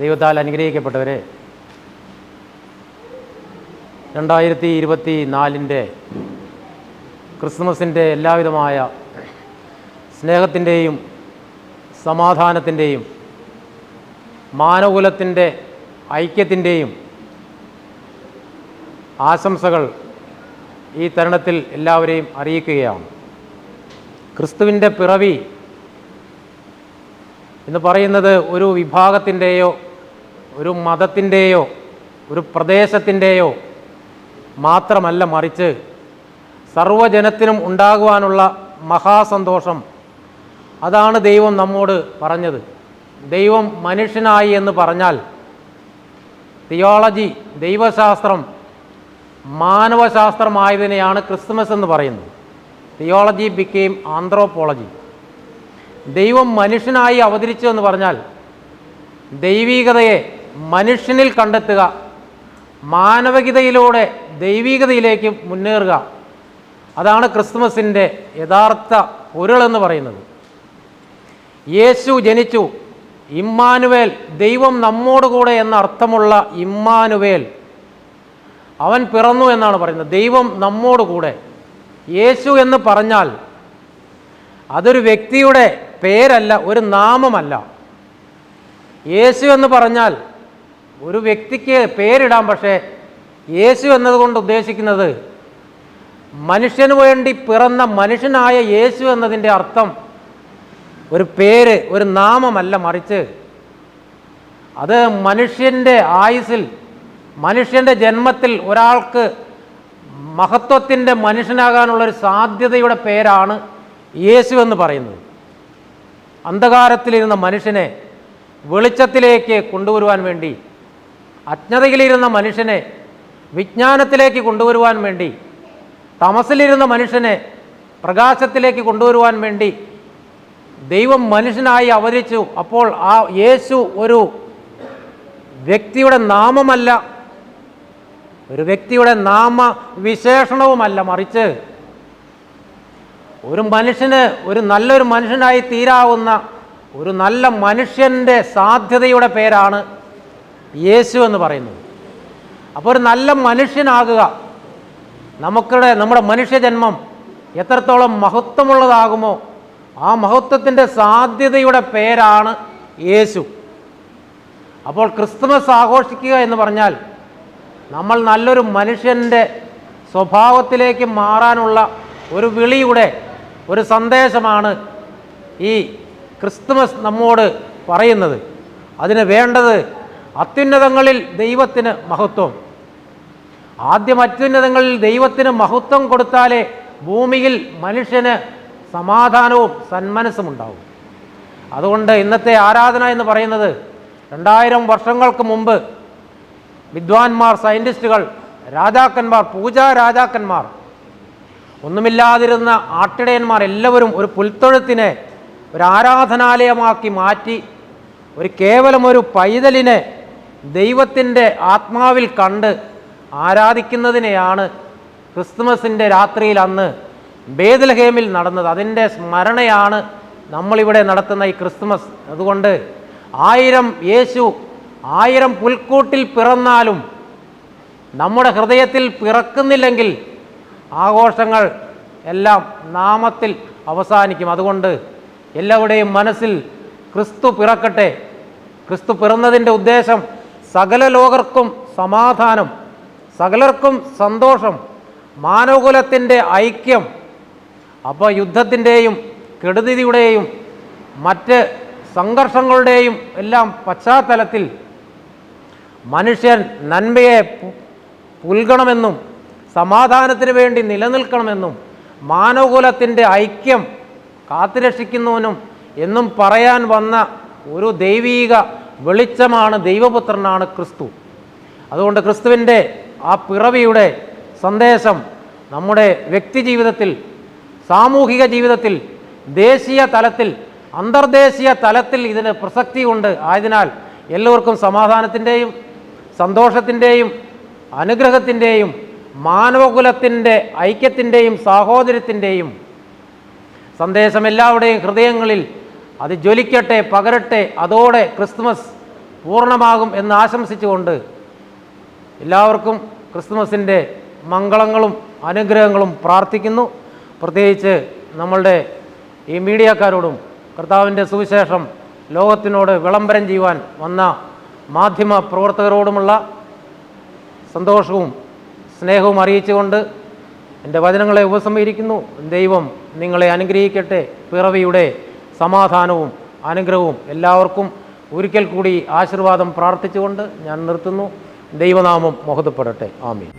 ദൈവത്താൽ അനുഗ്രഹിക്കപ്പെട്ടവരെ രണ്ടായിരത്തി ഇരുപത്തി നാലിന്റെ ക്രിസ്മസിന്റെ എല്ലാവിധമായ സ്നേഹത്തിന്റെയും സമാധാനത്തിന്റെയും മാനകുലത്തിന്റെ ഐക്യത്തിന്റെയും ആശംസകൾ ഈ തരുണത്തിൽ എല്ലാവരെയും അറിയിക്കുകയാണ്. ക്രിസ്തുവിന്റെ പിറവി എന്ന് പറയുന്നത് ഒരു വിഭാഗത്തിന്റെയോ ഒരു മതത്തിന്റെയോ ഒരു പ്രദേശത്തിന്റെയോ മാത്രമല്ല മറിച്ച് സർവജനത്തിനും ഉണ്ടാകുവാനുള്ള മഹാസന്തോഷം. അതാണ് ദൈവം നമ്മോട് പറഞ്ഞത്. ദൈവം മനുഷ്യനായി എന്ന് പറഞ്ഞാൽ തിയോളജി ദൈവശാസ്ത്രം മാനവശാസ്ത്രമായതിനെയാണ് ക്രിസ്മസ് എന്ന് പറയുന്നത്. Theology became anthropology. ദൈവം മനുഷ്യനായി അവതരിച്ചു എന്ന് പറഞ്ഞാൽ ദൈവീകതയെ മനുഷ്യനിൽ കണ്ടെത്തുക മാനവികതയിലൂടെ ദൈവീകതയിലേക്ക് മുന്നേറുക. അതാണ് ക്രിസ്മസിന്റെ യഥാർത്ഥ പൊരുളെന്ന് പറയുന്നത്. യേശു ജനിച്ചു. ഇമ്മാനുവേൽ ദൈവം നമ്മോടുകൂടെ എന്ന അർത്ഥമുള്ള ഇമ്മാനുവേൽ. അവൻ പിറന്നു എന്നാണ് പറയുന്നത്. ദൈവം നമ്മോടുകൂടെ യേശു എന്ന് പറഞ്ഞാൽ അതൊരു വ്യക്തിയുടെ പേരല്ല ഒരു നാമമല്ല. യേശു എന്ന് പറഞ്ഞാൽ ഒരു വ്യക്തിക്ക് പേരിടാം പക്ഷേ യേശു എന്നതുകൊണ്ട് ഉദ്ദേശിക്കുന്നത് മനുഷ്യന് വേണ്ടി പിറന്ന മനുഷ്യനായ യേശു എന്നതിന്റെ അർത്ഥം ഒരു പേര് ഒരു നാമമല്ല മറിച്ച്. അത് മനുഷ്യന്റെ ആയുസിൽ മനുഷ്യന്റെ ജന്മത്തിൽ ഒരാൾക്ക് മഹത്വത്തിന്റെ മനുഷ്യനാകാനുള്ളൊരു സാധ്യതയുടെ പേരാണ് യേശു എന്ന് പറയുന്നത്. അന്ധകാരത്തിലിരുന്ന മനുഷ്യനെ വെളിച്ചത്തിലേക്ക് കൊണ്ടുവരുവാൻ വേണ്ടി അജ്ഞതയിലിരുന്ന മനുഷ്യനെ വിജ്ഞാനത്തിലേക്ക് കൊണ്ടുവരുവാൻ വേണ്ടി തമസിലിരുന്ന മനുഷ്യനെ പ്രകാശത്തിലേക്ക് കൊണ്ടുവരുവാൻ വേണ്ടി ദൈവം മനുഷ്യനായി അവതരിച്ചു. അപ്പോൾ ആ യേശു ഒരു വ്യക്തിയുടെ നാമമല്ല ഒരു വ്യക്തിയുടെ നാമ വിശേഷണവുമല്ല മറിച്ച് ഒരു മനുഷ്യന് ഒരു നല്ലൊരു മനുഷ്യനായി തീരാവുന്ന ഒരു നല്ല മനുഷ്യന്റെ സാധ്യതയുടെ പേരാണ് യേശു എന്ന് പറയുന്നത്. അപ്പോൾ ഒരു നല്ല മനുഷ്യനാകുക. നമുക്കുടെ നമ്മുടെ മനുഷ്യജന്മം എത്രത്തോളം മഹത്വമുള്ളതാകുമോ ആ മഹത്വത്തിന്റെ സാധ്യതയുടെ പേരാണ് യേശു. അപ്പോൾ ക്രിസ്തുമസ് ആഘോഷിക്കുക എന്ന് പറഞ്ഞാൽ നമ്മൾ നല്ലൊരു മനുഷ്യന്റെ സ്വഭാവത്തിലേക്ക് മാറാനുള്ള ഒരു വിളിയുടെ ഒരു സന്ദേശമാണ് ഈ ക്രിസ്തുമസ് നമ്മോട് പറയുന്നത്. അതിന് വേണ്ടത് അത്യുന്നതങ്ങളിൽ ദൈവത്തിന് മഹത്വം. ആദ്യം അത്യുന്നതങ്ങളിൽ ദൈവത്തിന് മഹത്വം കൊടുത്താലേ ഭൂമിയിൽ മനുഷ്യന് സമാധാനവും സന്മനസ്സും ഉണ്ടാവും അതുകൊണ്ട് ഇന്നത്തെ ആരാധന എന്ന് പറയുന്നത് രണ്ടായിരം വർഷങ്ങൾക്ക് മുമ്പ് വിദ്വാൻമാർ സയന്റിസ്റ്റുകൾ രാജാക്കന്മാർ പൂജാ രാജാക്കന്മാർ ഒന്നുമില്ലാതിരുന്ന ആട്ടിടയന്മാർ എല്ലാവരും ഒരു പുൽത്തൊഴുത്തിനെ ഒരു ആരാധനാലയമാക്കി മാറ്റി ഒരു കേവലം ഒരു പൈതലിനെ ദൈവത്തിന്റെ ആത്മാവിൽ കണ്ട് ആരാധിക്കുന്നതിനെയാണ് ക്രിസ്തുമസിന്റെ രാത്രിയിൽ അന്ന് ബേദലഹേമിൽ നടന്നത്. അതിന്റെ സ്മരണയാണ് നമ്മളിവിടെ നടത്തുന്ന ഈ ക്രിസ്തുമസ്. അതുകൊണ്ട് ആയിരം യേശു ആയിരം പുൽക്കൂട്ടിൽ പിറന്നാലും നമ്മുടെ ഹൃദയത്തിൽ പിറക്കുന്നില്ലെങ്കിൽ ആഘോഷങ്ങൾ എല്ലാം നാമത്തിൽ അവസാനിക്കും. അതുകൊണ്ട് എല്ലാവരുടെയും മനസ്സിൽ ക്രിസ്തു പിറക്കട്ടെ. ക്രിസ്തു പിറന്നതിന്റെ ഉദ്ദേശം സകല ലോകർക്കും സമാധാനം സകലർക്കും സന്തോഷം മാനവകുലത്തിന്റെ ഐക്യം അപ്പോൾ യുദ്ധത്തിന്റെയും കെടുതിയുടെയും മറ്റ് സംഘർഷങ്ങളുടെയും എല്ലാം പശ്ചാത്തലത്തിൽ മനുഷ്യൻ നന്മയെ പുൽകണമെന്നും സമാധാനത്തിന് വേണ്ടി നിലനിൽക്കണമെന്നും മാനവകുലത്തിന്റെ ഐക്യം കാത്തുരക്ഷിക്കുന്നവനും എന്നും പറയാൻ വന്ന ഒരു ദൈവീക വെളിച്ചമാണ് ദൈവപുത്രനാണ് ക്രിസ്തു. അതുകൊണ്ട് ക്രിസ്തുവിന്റെ ആ പിറവിയുടെ സന്ദേശം നമ്മുടെ വ്യക്തി ജീവിതത്തിൽ സാമൂഹിക ജീവിതത്തിൽ ദേശീയ തലത്തിൽ അന്തർദേശീയ തലത്തിൽ ഇതിന് പ്രസക്തിയുണ്ട് ആയതിനാൽ എല്ലാവർക്കും സമാധാനത്തിന്റെയും സന്തോഷത്തിന്റെയും അനുഗ്രഹത്തിന്റെയും മാനവകുലത്തിന്റെ ഐക്യത്തിന്റെയും സാഹോദര്യത്തിന്റെയും സന്ദേശം എല്ലാവരുടെയും ഹൃദയങ്ങളിൽ അത് ജ്വലിക്കട്ടെ പകരട്ടെ അതോടെ ക്രിസ്മസ് പൂർണമാകും എന്ന് ആശംസിച്ചുകൊണ്ട് എല്ലാവർക്കും ക്രിസ്തുമസിന്റെ മംഗളങ്ങളും അനുഗ്രഹങ്ങളും പ്രാർത്ഥിക്കുന്നു. പ്രത്യേകിച്ച് നമ്മളുടെ ഈ മീഡിയക്കാരോടും കർത്താവിന്റെ സുവിശേഷം ലോകത്തിനോട് വിളംബരം ചെയ്യുവാൻ വന്ന മാധ്യമ പ്രവർത്തകരോടുമുള്ള സന്തോഷവും സ്നേഹവും അറിയിച്ചുകൊണ്ട് എന്റെ വചനങ്ങളെ ഉപസംഹരിക്കുന്നു. ദൈവം നിങ്ങളെ അനുഗ്രഹിക്കട്ടെ. പിറവിയുടെ സമാധാനവും അനുഗ്രഹവും എല്ലാവർക്കും ഒരിക്കൽ കൂടി ആശീർവാദം പ്രാർത്ഥിച്ചുകൊണ്ട് ഞാൻ നിർത്തുന്നു. ദൈവനാമം മഹത്വപ്പെടട്ടെ. ആമീൻ.